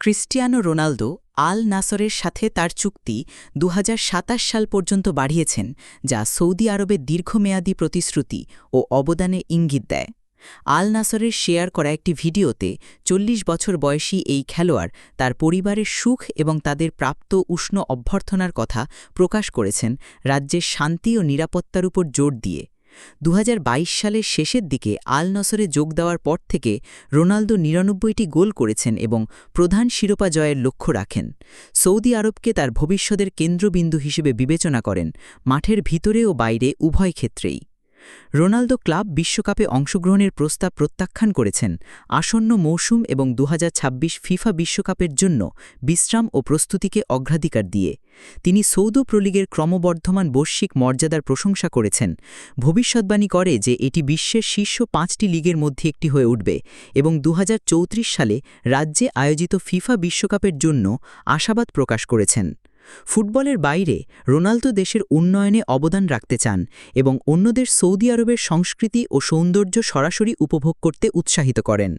Cristiano Ronaldo আল নাসরের সাথে তার চুক্তি দু হাজার সাতাশ সাল পর্যন্ত বাড়িয়েছেন, যা সৌদি আরবের দীর্ঘমেয়াদী প্রতিশ্রুতি ও অবদানে ইঙ্গিত দেয়। আল নাসরের শেয়ার করা একটি ভিডিওতে চল্লিশ বছর বয়সী এই খেলোয়াড় তার পরিবারের সুখ এবং তাদের প্রাপ্ত উষ্ণ অভ্যর্থনার কথা প্রকাশ করেছেন রাজ্যের শান্তি ও নিরাপত্তার উপর জোর দিয়ে। দু হাজার বাইশ সালের শেষের দিকে আল নসরে যোগ দেওয়ার পর থেকে রোনালদো নিরানব্বইটি গোল করেছেন এবং প্রধান শিরোপা জয়ের লক্ষ্য রাখেন। সৌদি আরবকে তার ভবিষ্যতের কেন্দ্রবিন্দু হিসেবে বিবেচনা করেন, মাঠের ভিতরে ও বাইরে উভয় ক্ষেত্রেই। রোনালদো ক্লাব বিশ্বকাপে অংশগ্রহণের প্রস্তাব প্রত্যাখ্যান করেছেন। আসন্ন মৌসুম এবং দু হাজার ছাব্বিশ ফিফা বিশ্বকাপের জন্য বিশ্রাম ও প্রস্তুতিকে অগ্রাধিকার দিয়ে। তিনি সৌদ প্রলীগের ক্রমবর্ধমান বৈশ্বিক মর্যাদার প্রশংসা করেছেন। ভবিষ্যৎবাণী করে যে এটি বিশ্বের শীর্ষ পাঁচটি লিগের মধ্যে একটি হয়ে উঠবে এবং দুহাজার চৌত্রিশ সালে রাজ্যে আয়োজিত ফিফা বিশ্বকাপের জন্য আশাবাদ প্রকাশ করেছেন। ফুটবলের বাইরে রোনালদো দেশের উন্নয়নে অবদান রাখতে চান এবং অন্যদের সৌদি আরবের সংস্কৃতি ও সৌন্দর্য সরাসরি উপভোগ করতে উৎসাহিত করেন।